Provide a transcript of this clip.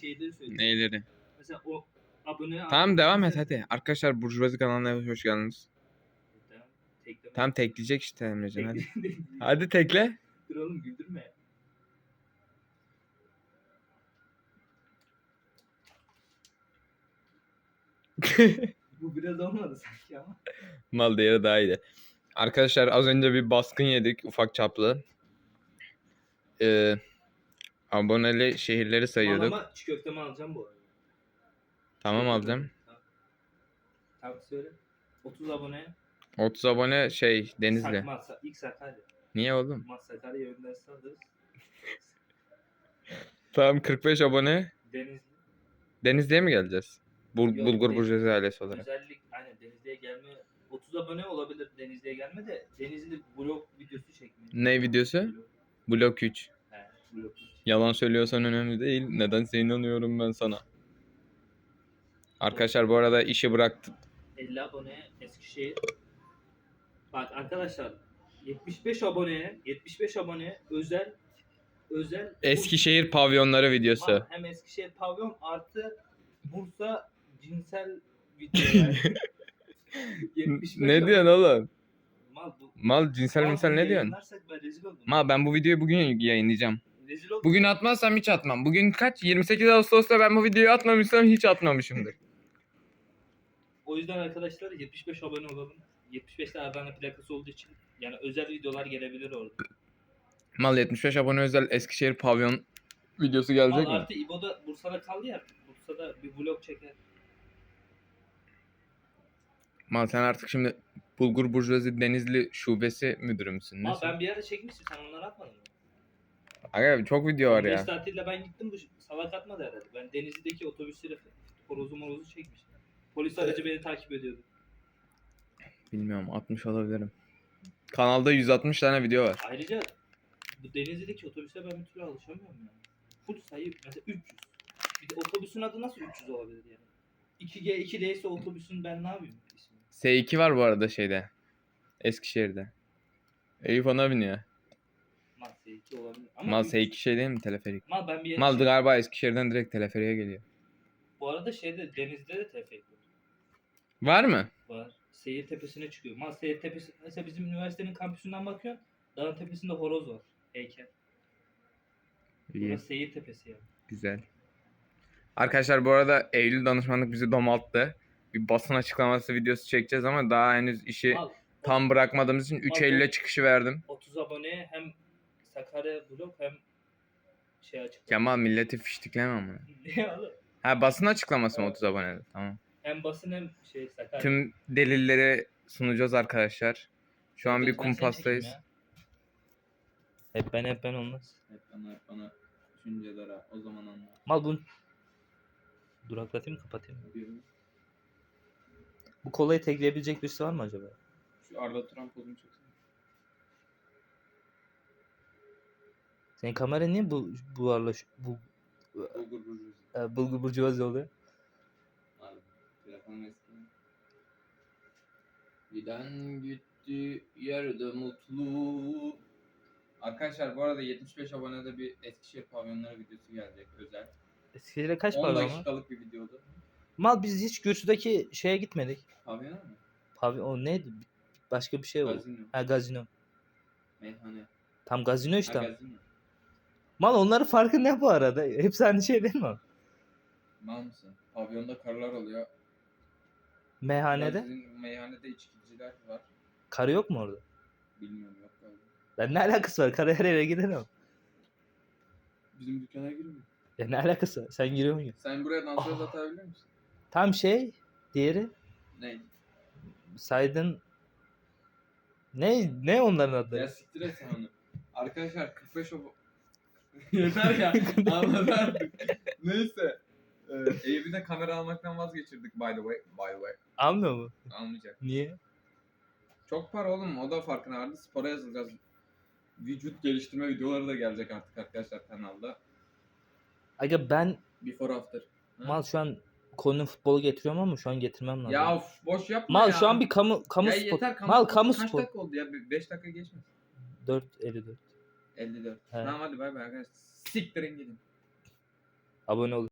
şeyleri söyleyeyim. Neyleri? Mesela o abone Tamam devam et hadi. Arkadaşlar Burjuvazi kanalına hoş geldiniz. Tekleme. Tam tekleyecek işte Emrecan hadi. Hadi tekle. Dur oğlum güldürme. Bu biraz olmadı sanki ama. Mal değeri daha iyiydi. Arkadaşlar az önce bir baskın yedik ufak çaplı. Ee, aboneli şehirleri sayıyorduk. Ama çiğ köftemi alacağım bu arada. Tamam alacağım. Tamam. Söyle. 30 abone. 30 abone şey Denizli. Sakma, Sa- ilk Sakarya. Niye oğlum? Mas Sakarya önden saldırırız. Tamam 45 abone. Denizli. Denizli'ye mi geleceğiz? Bul Yok, Bulgur. Burjuvazi ailesi olarak. Özellik aynen Denizli'ye gelme 30 abone olabilir Denizli'ye gelme de Denizli vlog videosu çekmiyor. Ne videosu? Blok 3. He, vlog. Yalan söylüyorsan önemli değil. Nedense inanıyorum ben sana. Arkadaşlar bu arada işi bıraktım. 50 abone Eskişehir. Bak arkadaşlar 75 aboneye 75 abone özel özel Eskişehir pavyonları videosu. Hem Eskişehir pavyon artı Bursa cinsel video yani. 75 ne abone. diyorsun oğlum? Mal bu. Mal cinsel bunu ne diyorsun? ben. Mal ben bu videoyu bugün yayınlayacağım. Bugün atmazsam hiç atmam. Bugün kaç? 28 Ağustos'ta ben bu videoyu atmamışsam hiç atmamışımdır. O yüzden arkadaşlar 75 abone olalım. 75 de Adana plakası olduğu için yani özel videolar gelebilir orada. Mal 75 abone özel Eskişehir pavyon videosu Mal gelecek mi? artı İbo da Bursa'da kaldı ya. Bursa'da bir vlog çeker. Mal sen artık şimdi Bulgur Burjuvazi Denizli şubesi müdürü müsün? Mal Nesin? ben bir yere çekmiştim sen onları atmadın mı? Aga çok video var 15 ya. tatilde ben gittim bu salak atmadı herhalde. Ben Denizli'deki otobüsleri horozu morozu çekmiştim. Polis aracı beni takip ediyordu. Bilmiyorum 60 olabilirim. Kanalda 160 tane video var. Ayrıca bu Denizli'deki otobüse ben bir türlü alışamıyorum yani. Full sayı mesela 300. Bir de otobüsün adı nasıl 300 olabilir yani? 2G 2D ise otobüsün ben ne yapayım ismi? S2 var bu arada şeyde. Eskişehir'de. Eyüp ona biniyor. Mal S2 olabilir. Ama Mal 300. S2 şey değil mi teleferik? Mal ben bir yere Mal galiba Eskişehir'den direkt teleferiğe geliyor. Bu arada şeyde denizde de tefek var. Mı? var. Seyir tepesine çıkıyor. Mal seyir tepesi mesela bizim üniversitenin kampüsünden bakıyorsun. Dağın tepesinde horoz var. Heykel. İyi. Burası seyir tepesi yani. Güzel. Arkadaşlar bu arada Eylül danışmanlık bizi domalttı. Bir basın açıklaması videosu çekeceğiz ama daha henüz işi Mal tam bırakmadığımız için 3 Mal- Eylül'e çıkışı verdim. 30 abone hem Sakarya blog hem şey açık. Kemal milleti fiştikleme ama. Ne oğlum? Ha basın açıklaması mı 30 abonede? Tamam. Hem basın hem şey Sakarya. Tüm delilleri sunacağız arkadaşlar. Şu an bir kumpastayız. Hep ben hep ben olmaz. Hep bana hep bana düşüncelere o zaman anlar. Mal bunu duraklatayım mı kapatayım mı? Bu kolayı tekleyebilecek birisi var mı acaba? Şu Arda Turan pozunu çeksene. Senin kamera niye bu bu arla bu Bulgur Burjuvazi. e, bulgur burcuvazi oluyor? Abi telefonum eski. Giden gitti yerde mutlu. Arkadaşlar bu arada 75 abonede bir Eskişehir pavyonları videosu gelecek özel. Eskişehir'e kaç 10 para ama? dakikalık bir videodu. Mal biz hiç Gürsü'deki şeye gitmedik. Pavyona mı? Pavyon o neydi? Başka bir şey oldu. Gazino. Ha gazino. Meyhane. Tam gazino işte. Ha, gazino. Mal onların farkı ne bu arada? Hepsi aynı şey değil mi? Mal mısın? Pavyonda karılar oluyor. Meyhanede. Meyhanede içkiciler var. Karı yok mu orada? Bilmiyorum yok galiba. Ben ne alakası var? Karı her yere gider ama. Bizim dükkana girmiyor. Ya ne alakası var? Sen giriyorsun ya. Sen buraya dansöz Ah. atabiliyor musun? Tam şey. Diğeri. Ne? Saydın. Ne ne onların Ya adları? siktir et onu. Arkadaşlar 45 o... Yeter ya. Anladı artık. Neyse. Ee, de kamera almaktan vazgeçirdik by the way. By the way. Almıyor mu? Almayacak. Niye? Çok para oğlum. O da farkına vardı. Spora yazılacağız. Vücut geliştirme videoları da gelecek artık arkadaşlar kanalda. Aga ben Before after. Ha? mal şu an konunun futbolu getiriyorum ama şu an getirmem lazım. Ya of, boş yapma mal ya. şu an bir kamu kamu ya spot. yeter, kamu mal kamu Kaç spot. dakika oldu ya? 5 dakika geçmez. 4.54. 54. He. Tamam hadi bay bay arkadaşlar. Siktirin gidin. Abone ol.